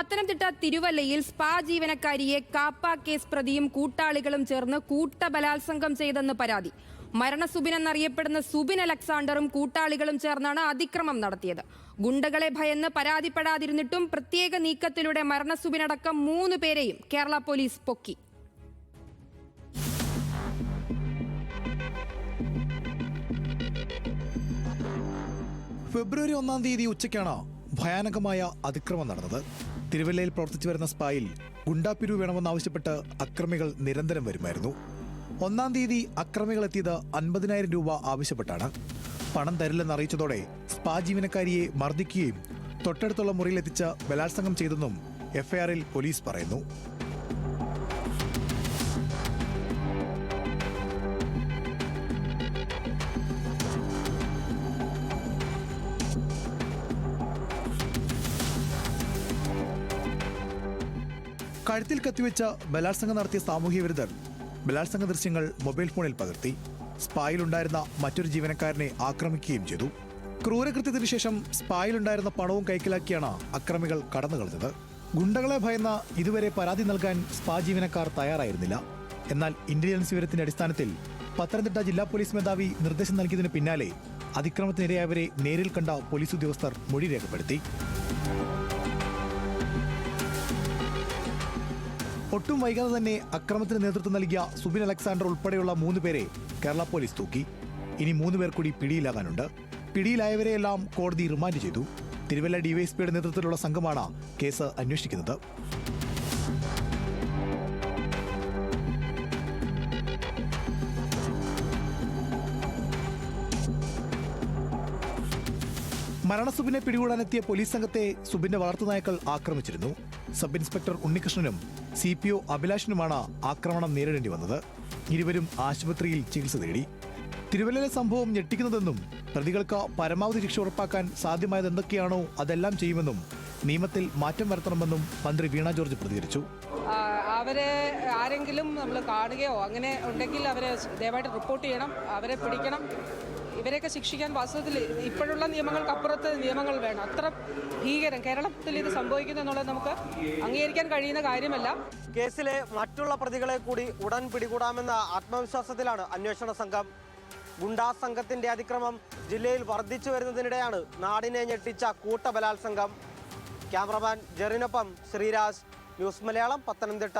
പത്തനംതിട്ട തിരുവല്ലയിൽ spa ജീവനക്കാരിയെ KAAPA case പ്രതിയും കൂട്ടാളികളും ചേർന്ന് കൂട്ടബലാത്സംഗം ചെയ്തെന്ന് പരാതി. മരണസുബിൻ എന്നറിയപ്പെടുന്ന സുബിൻ അലക്സാണ്ടറും കൂട്ടാളികളും ചേർന്നാണ് അതിക്രമം നടത്തിയത്. ഗുണ്ടകളെ ഭയന്ന് പരാതിപ്പെടാതിരുന്നിട്ടും പ്രത്യേക നീക്കത്തിലൂടെ മരണസുബിനടക്കം മൂന്ന് പേരെയും കേരള പോലീസ് പൊക്കി. ഫെബ്രുവരി ഒന്നാം തീയതി ഉച്ചയ്ക്കാണ് ഭയാനകമായ അതിക്രമം നടന്നത്. തിരുവല്ലയിൽ പ്രവർത്തിച്ചു വരുന്ന സ്പായിൽ ഗുണ്ടാപ്പിരു വേണമെന്നാവശ്യപ്പെട്ട് അക്രമികൾ നിരന്തരം വരുമായിരുന്നു. ഒന്നാം തീയതി അക്രമികൾ എത്തിയത് അൻപതിനായിരം രൂപ ആവശ്യപ്പെട്ടാണ്. പണം തരില്ലെന്ന് അറിയിച്ചതോടെ സ്പാ ജീവനക്കാരിയെ മർദ്ദിക്കുകയും തൊട്ടടുത്തുള്ള മുറിയിലെത്തിച്ച് ബലാത്സംഗം ചെയ്തെന്നും എഫ്ഐആറിൽ പോലീസ് പറയുന്നു. കഴുത്തിൽ കത്തിവെച്ച ബലാത്സംഗം നടത്തിയ സാമൂഹ്യ വിരുദ്ധർ ബലാത്സംഗ ദൃശ്യങ്ങൾ മൊബൈൽ ഫോണിൽ പകർത്തി സ്പായിലുണ്ടായിരുന്ന മറ്റൊരു ജീവനക്കാരനെ ആക്രമിക്കുകയും ചെയ്തു. ക്രൂരകൃത്യത്തിനു ശേഷം സ്പായിലുണ്ടായിരുന്ന പണവും കൈക്കലാക്കിയാണ് അക്രമികൾ കടന്നു കളഞ്ഞത്. ഗുണ്ടകളെ ഭയന്ന ഇതുവരെ പരാതി നൽകാൻ സ്പാ ജീവനക്കാർ തയ്യാറായിരുന്നില്ല. എന്നാൽ ഇന്റലിജൻസ് വിവരത്തിന്റെ അടിസ്ഥാനത്തിൽ പത്തനംതിട്ട ജില്ലാ പോലീസ് മേധാവി നിർദ്ദേശം നൽകിയതിന് പിന്നാലെ അതിക്രമത്തിനിരയായവരെ നേരിൽ കണ്ട പോലീസ് ഉദ്യോഗസ്ഥർ മൊഴി രേഖപ്പെടുത്തി. ഒട്ടും വൈകാതെ തന്നെ അക്രമത്തിന് നേതൃത്വം നൽകിയ സുബിൻ അലക്സാണ്ടർ ഉൾപ്പെടെയുള്ള മൂന്ന് പേരെ കേരള പോലീസ് തൂക്കി. ഇനി മൂന്ന് പേർ കൂടി പിടിയിലാകാനുണ്ട്. പിടിയിലായവരെയെല്ലാം കോടതി റിമാൻഡ് ചെയ്തു. തിരുവല്ല ഡിവൈഎസ്പിയുടെ നേതൃത്വത്തിലുള്ള സംഘമാണ് കേസ് അന്വേഷിക്കുന്നത്. മരണസുബിനെ പിടികൂടാനെത്തിയ പോലീസ് സംഘത്തെ സുബിന്റെ വളർത്തുനായ്ക്കൾ ആക്രമിച്ചിരുന്നു. സബ് ഇൻസ്പെക്ടർ ഉണ്ണികൃഷ്ണനും സി പി ഒ അഭിലാഷിനുമാണ് ആക്രമണം നേരിടേണ്ടി വന്നത്. ഇരുവരും ആശുപത്രിയിൽ ചികിത്സ തേടി. തിരുവല്ലയിലെ സംഭവം ഞെട്ടിക്കുന്നതെന്നും പ്രതികൾക്ക് പരമാവധി ശിക്ഷ ഉറപ്പാക്കാൻ സാധ്യമായത് എന്തൊക്കെയാണോ അതെല്ലാം ചെയ്യുമെന്നും നിയമത്തിൽ മാറ്റം വരുത്തണമെന്നും മന്ത്രി വീണ ജോർജ് പ്രതികരിച്ചു. അവരെ ആരെങ്കിലും നമ്മൾ കാണുകയോ അങ്ങനെ ഉണ്ടെങ്കിൽ അവരെ ദയവായിട്ട് റിപ്പോർട്ട് ചെയ്യണം അവരെ പിടിക്കണം. ഇവരെയൊക്കെ ശിക്ഷിക്കാൻ വാസ്തവത്തിൽ ഇപ്പോഴുള്ള നിയമങ്ങൾക്കപ്പുറത്ത് നിയമങ്ങൾ വേണം. അത്ര ഭീകരം കേരളത്തിൽ ഇത് സംഭവിക്കുന്നു എന്നുള്ളത് നമുക്ക് അംഗീകരിക്കാൻ കഴിയുന്ന കാര്യമല്ല. കേസിലെ മറ്റുള്ള പ്രതികളെ കൂടി ഉടൻ പിടികൂടാമെന്ന ആത്മവിശ്വാസത്തിലാണ് അന്വേഷണ സംഘം. ഗുണ്ടാ സംഘത്തിന്റെ അതിക്രമം ജില്ലയിൽ വർദ്ധിച്ചു വരുന്നതിനിടെയാണ് നാടിനെ ഞെട്ടിച്ച കൂട്ടബലാത്സംഗം. ക്യാമറമാൻ ജെറിനൊപ്പം ശ്രീരാജ്. ന്യൂസ് മലയാളം പത്തനംതിട്ട